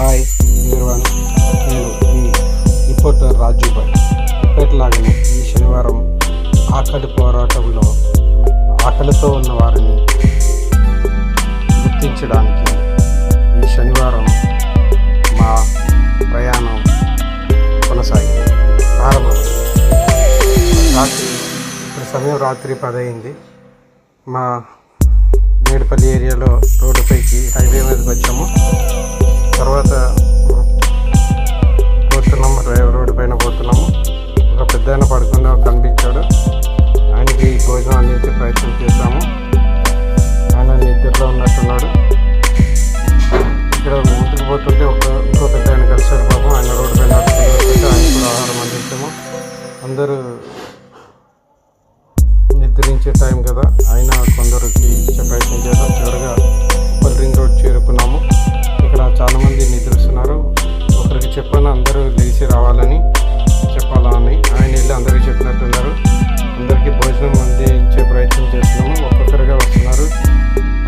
Hi నిర్వహణ నేను మీ reporter Raju Bhai ఎప్పటిలాగానే ఈ శనివారం ఆకలి పోరాటంలో ఆకలితో ఉన్న వారిని గుర్తించడానికి ఈ శనివారం మా ప్రయాణం కొనసాగింది. ప్రారంభం. రాత్రి ఇప్పుడు సమయం రాత్రి పదయింది మా మేడిపల్లి ఏరియాలో రోడ్డుపైకి హైవే మీదకి వచ్చాము. తర్వాత పోతున్నాము డ్రైవర్ రోడ్డు పైన పోతున్నాము. ఒక పెద్ద ఆయన పడుకుందా కనిపించాడు. ఆయనకి భోజనం అందించే ప్రయత్నం చేశాము ఆయన నిద్రలో ఉన్నట్టున్నాడు. ఇక్కడ ముందుకు పోతుంటే ఒక ఇంకో పెద్ద ఆయన కలిసాడు పాపం. ఆయన రోడ్డు పైన ఆయన కూడా ఆహారం అందించాము. అందరూ నిద్రించే టైం కదా. అయినా కొందరికి ఇచ్చే ప్రయత్నం చేద్దాం. చివరిగా ఉప్పల్ రింగ్ రోడ్ చేరుకున్నాము. ఇక్కడ చాలామంది నిద్రిస్తున్నారు. ఒకరికి చెప్పాను అందరూ లేచి రావాలని చెప్పాలా అని. ఆయన వెళ్ళి అందరికీ చెప్పినట్టున్నారు. అందరికీ భోజనం అందించే ప్రయత్నం చేస్తున్నాము. ఒక్కొక్కరిగా వస్తున్నారు.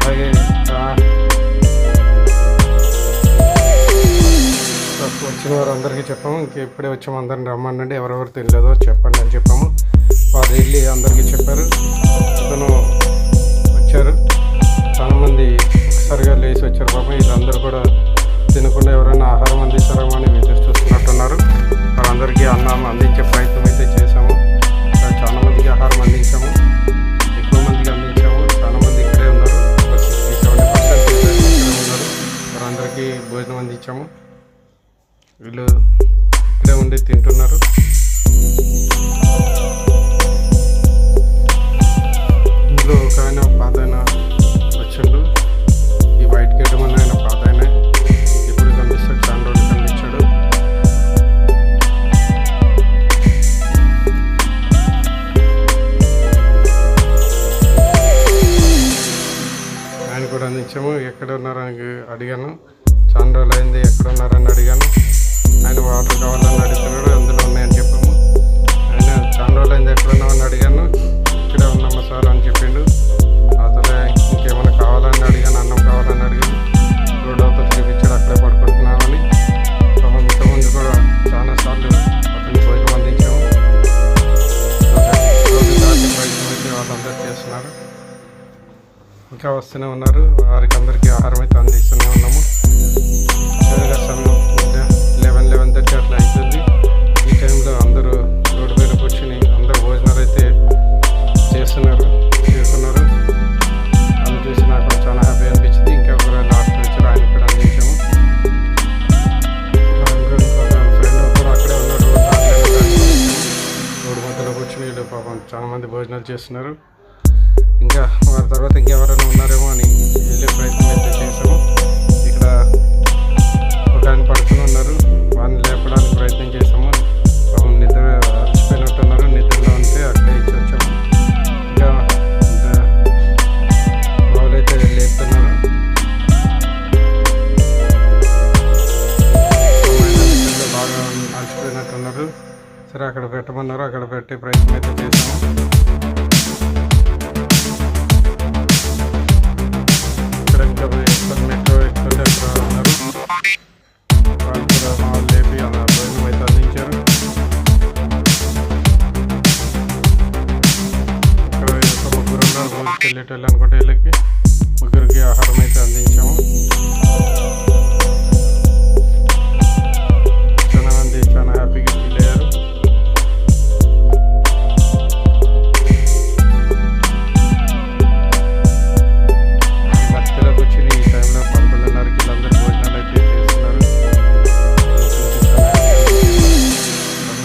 అలాగే వచ్చిన వారు అందరికీ చెప్పాము. ఇంకెప్పుడే వచ్చాము అందరిని రమ్మనండి ఎవరెవరు తెలియదో చెప్పండి అని చెప్పాము. వారు వెళ్ళి అందరికీ చెప్పారు. తను వచ్చారు. చాలామంది ఒకసారిగా లేచి వచ్చారు పాపం వీళ్ళందరూ కూడా తినకుండా ఎవరైనా ఆహారం అందిస్తారేమో అని ఎదురు చూస్తున్నట్టున్నారు. వాళ్ళందరికీ అన్నం అందించే ప్రయత్నం అయితే చేశాము. చాలా మందికి ఆహారం అందించాము. ఎక్కువ మందికి అందించాము. చాలా మంది ఇక్కడే ఉన్నారు. ఒక సెవెంటీ పర్సెంట్ ఉన్నారు. వారందరికీ భోజనం అందించాము. వీళ్ళు ఇక్కడే ఉండి తింటున్నారు. ఇందులో ఒక ఆయన పాత కూడా అందించాము ఎక్కడ ఉన్నారని అడిగాను. చాలా రోజులు అయింది ఎక్కడ ఉన్నారని అడిగాను. ఆయన వాటర్ కావాలని అడుగుతున్నాడు అందులో ఉన్నాయని చెప్పాము. ఆయన చాలా రోజులు అయింది ఎక్కడ ఉన్నామని అడిగాను. ఇంకా వస్తూనే ఉన్నారు. వారికి అందరికీ ఆహారం అయితే అందిస్తూనే ఉన్నాము. చివరిగా సమయం లెవెన్ లెవెన్ థర్టీ అట్లా అవుతుంది ఈ టైంలో అందరూ రోడ్డు మీద కూర్చొని అందరూ భోజనాలు అయితే చేస్తున్నారు చేస్తున్నారు. అది చూసి నాకు చాలా హ్యాపీ అనిపించింది. ఇంకా ఒక లాస్ట్ వచ్చారు ఆయన కూడా అందించాము. ఇంకా ఫ్రెండ్ కూడా అక్కడే ఉన్నారు. రోడ్డు మధ్యలో కూర్చుని వీళ్ళు పాపం చాలా మంది భోజనాలు చేస్తున్నారు. ఇంకా వారి తర్వాత ఇంకెవరైనా ఉన్నారేమో అని వెళ్ళే ప్రయత్నం అయితే చేసాము ఇక్కడ ఒక ఆయన పడుకుని ఉన్నారు. వారిని లేపడానికి ప్రయత్నం చేసాము పాపం నిద్ర అలసిపోయినట్టున్నారు. నిద్రలో ఉంటే అక్కడే ఇచ్చి వచ్చాము ఇంకా వాళ్ళైతే లేపుతున్నారు. ఆయన నిద్రలో బాగా అలసిపోయినట్టున్నారు. సరే అక్కడ పెట్టమన్నారు. అక్కడ పెట్టే ప్రయత్నం అయితే చేసాము చేసేటోళ్ళు అనుకుంటే వీళ్ళకి ముగ్గురికి ఆహారం అయితే అందించాము. చాలా మంది చాలా హ్యాపీగా ఫీల్ అయ్యారు. ఈ మధ్యలోకి ఈ టైంలో పదకొండున్నరకి వీళ్ళందరూ భోజనాలు అయితే చేస్తున్నారు.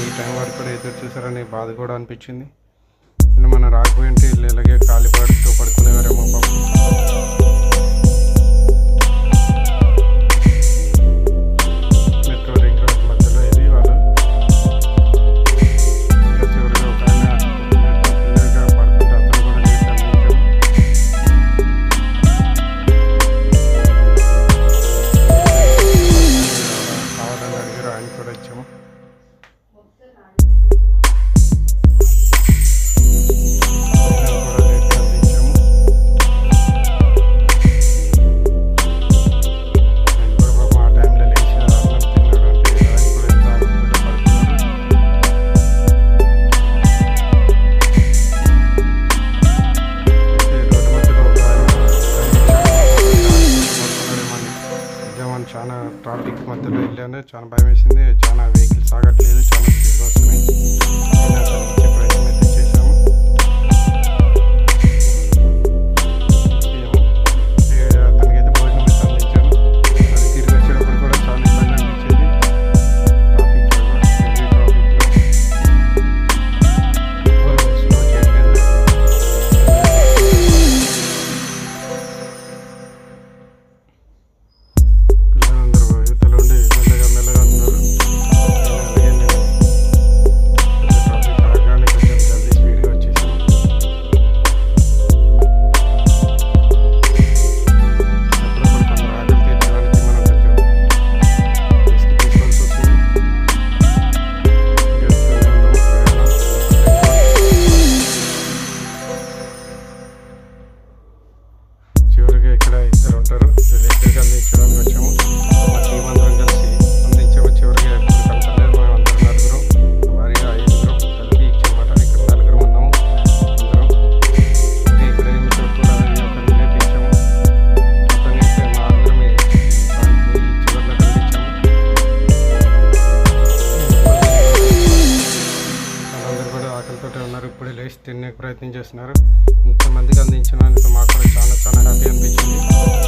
ఈ టైం వరకు కూడా ఎదురు చూసారని బాధ కూడా అనిపించింది. ఇలా మన రాకపోయింటే వీళ్ళు ఇలాగే ఖాళీ పడుతూ పడుకునేవారేమో పాపం. మెట్రో రింగ్ రోడ్ వెళ్దామని చాలా ట్రాఫిక్ మధ్యలో వెళ్ళాను. చాలా భయం వేసింది చాలా వెహికల్స్ ఆగట్లేదు. చాలా స్పీడ్గా వస్తున్నాయి. లేచి తినే ప్రయత్నం చేస్తున్నారు. ఇంతమందికి అందించిన మాకు చాలా చాలా హ్యాపీ అనిపించింది.